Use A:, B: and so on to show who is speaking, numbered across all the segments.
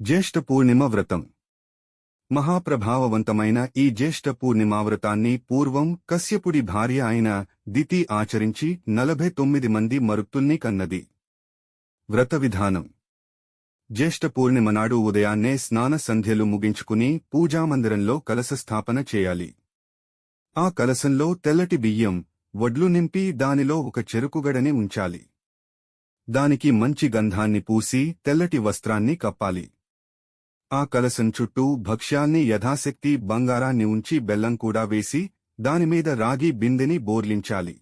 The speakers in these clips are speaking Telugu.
A: జ్యేష్ఠ పూర్ణిమ వ్రతం. మహాప్రభావవంతమైన ఈ జ్యేష్ఠ పూర్ణిమావ్రతాన్ని పూర్వం కశ్యపుడి భార్య అయిన దితి ఆచరించి నలభై తొమ్మిది మంది మరుత్తుల్ని కన్నది. వ్రత విధానం. జ్యేష్ఠ పూర్ణిమ నాడు ఉదయాన్నే స్నాన సంధ్యలు ముగించుకుని పూజామందిరంలో కలశ స్థాపన చేయాలి. ఆ కలశంలో తెల్లటి బియ్యం వడ్లు నింపి దానిలో ఒక చెరుకుగడని ఉంచాలి. దానికి మంచి గంధాన్ని పూసి తెల్లటి వస్త్రాన్ని కప్పాలి. ఆ కలశం చుట్టూ భక్ష్యాల్ని యథాశక్తి బంగారాన్ని ఉంచి బెల్లం కూడా వేసి దానిమీద రాగి బిందెని బోర్లించాలి.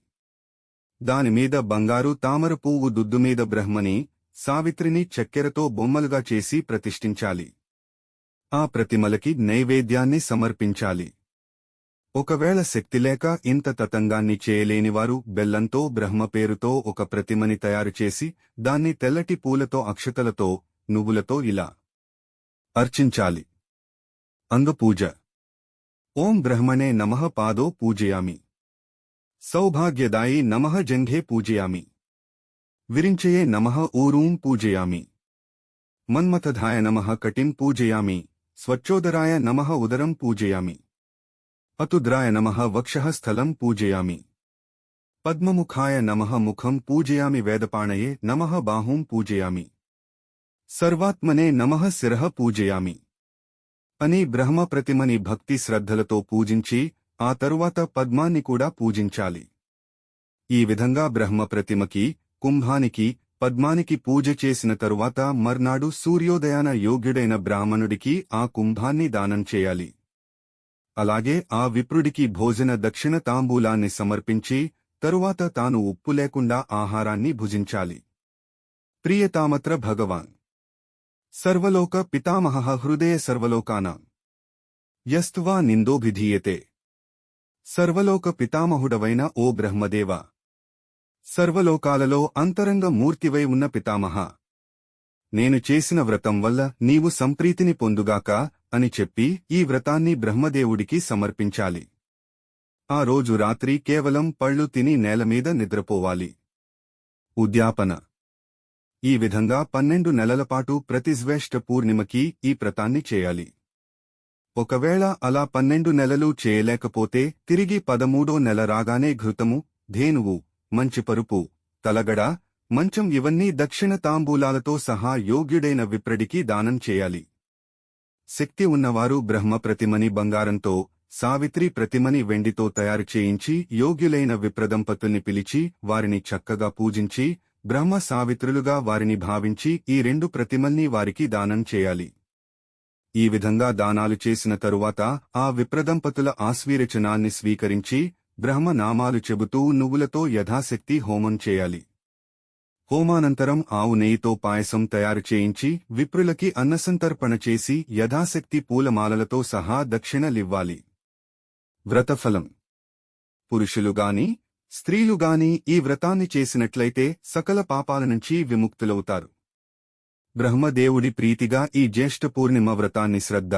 A: దానిమీద బంగారు తామర పువ్వు దుద్దుమీద బ్రహ్మని సావిత్రిని చక్కెరతో బొమ్మలుగా చేసి ప్రతిష్ఠించాలి. ఆ ప్రతిమలకి నైవేద్యాన్ని సమర్పించాలి. ఒకవేళ శక్తిలేక ఇంత తతంగాన్ని చేయలేనివారు బెల్లంతో బ్రహ్మ పేరుతో ఒక ప్రతిమని తయారుచేసి దాన్ని తెల్లటి పూలతో అక్షతలతో నువ్వులతో ఇలా అర్చించాలి అంగపూజ ఓం బ్రహ్మణే నమః పాదో పూజయామి సౌభాగ్యదాయి నమః జంఘే పూజయామి విరించయే నమః ఊరూం పూజయామి మన్మథధాయ నమః కటిం పూజయామి స్వచ్ఛోదరాయ నమః ఉదరం పూజయామి అతుద్రాయ నమః వక్షః స్థలం పూజయామి పద్మముఖాయ నమః ముఖం పూజయామి వేదపాణయే నమః బాహుం పూజయామి సర్వాత్మనే నమః శిరః పూజయామి. అని బ్రహ్మ ప్రతిమని భక్తి శ్రద్ధలతో పూజించి ఆ తరువాత పద్మాన్ని కూడా పూజించాలి. ఈ విధంగా బ్రహ్మ ప్రతిమకి కుంభానికి పద్మానికి పూజ చేసిన తరువాత మర్నాడు సూర్యోదయాన యోగ్యుడైన బ్రాహ్మణుడికి ఆ కుంభాన్ని దానం చేయాలి. అలాగే ఆ విప్రుడికి భోజన దక్షిణ తాంబూలాన్ని సమర్పించి తరువాత తాను ఉప్పు లేకుండా ఆహారాన్ని భుజించాలి. ప్రియతామత్ర భగవాన్! సర్వలోక పితామహ హృదయ సర్వలోకాన. యస్తువా నిందోభిధీయతే. సర్వలోక పితామహుడవైన ఓ బ్రహ్మదేవ. సర్వలోకాలలో అంతరంగ మూర్తివై ఉన్న పితామహ. నేను చేసిన వ్రతం వల్ల నీవు సంప్రీతిని పొందుగాక అని చెప్పి ఈ వ్రతాన్ని బ్రహ్మదేవుడికి సమర్పించాలి. ఆ రోజు రాత్రి కేవలం పళ్ళు తిని నేలమీద నిద్రపోవాలి. ఉద్యాపన. ఈ విధంగా పన్నెండు నెలలపాటు ప్రతి జ్యేష్ఠ పూర్ణిమకి ఈ వ్రతాన్ని చేయాలి. ఒకవేళ అలా పన్నెండు నెలలు చేయలేకపోతే తిరిగి పదమూడో నెల రాగానే ఘృతము ధేనువు మంచి పరుపు తలగడ మంచం ఇవన్నీ దక్షిణ తాంబూలాలతో సహా యోగ్యుడైన విప్రడికి దానం చేయాలి. శక్తి ఉన్నవారు బ్రహ్మ ప్రతిమని బంగారంతో సావిత్రి ప్రతిమని వెండితో తయారు చేయించి యోగ్యులైన విప్రదంపతుల్ని పిలిచి వారిని చక్కగా పూజించి బ్రహ్మ సావిత్రులుగా వారిని భావించి ఈ రెండు ప్రతిమల్ని వారికి దానం చేయాలి. ఈ విధంగా దానాలు చేసిన తరువాత ఆ విప్రదంపతుల ఆస్వీరచనాన్ని స్వీకరించి బ్రహ్మ నామాలు చెబుతూ నువ్వులతో యథాశక్తి హోమం చేయాలి. హోమానంతరం ఆవు నెయ్యితో పాయసం తయారు చేయించి విప్రులకి అన్నసంతర్పణ చేసి యథాశక్తి పూలమాలలతో సహా దక్షిణలివ్వాలి వ్రతఫలం. పురుషులుగాని స్త్రీలుగాని ఈ వ్రతాన్ని చేసినట్లయితే సకల పాపాల నుంచి విముక్తులవుతారు. బ్రహ్మదేవుడి ప్రీతిగా ఈ జ్యేష్ఠ పూర్ణిమ వ్రతాన్ని శ్రద్ధ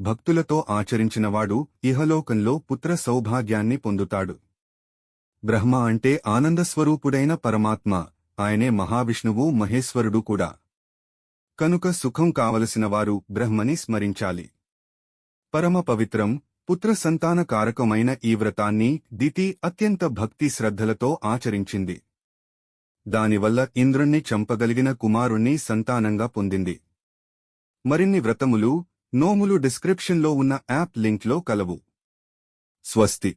A: భక్తులతో ఆచరించినవాడు ఇహలోకంలో పుత్ర సౌభాగ్యాన్ని పొందుతాడు. బ్రహ్మ అంటే ఆనందస్వరూపుడైన పరమాత్మ ఆయనే మహావిష్ణువు మహేశ్వరుడు కూడా. కనుక సుఖం కావలసినవారు బ్రహ్మని స్మరించాలి. పరమ పవిత్రం పుత్ర సంతాన కారకమైన ఈ వ్రతాన్ని దితి అత్యంత భక్తి శ్రద్ధలతో ఆచరించింది. దానివల్ల ఇంద్రుణ్ణి చంపగలిగిన కుమారుణ్ణి సంతానంగా పొందింది. మరిన్ని వ్రతములు నోములు డిస్క్రిప్షన్లో ఉన్న యాప్ లింక్లో కలవు. స్వస్తి.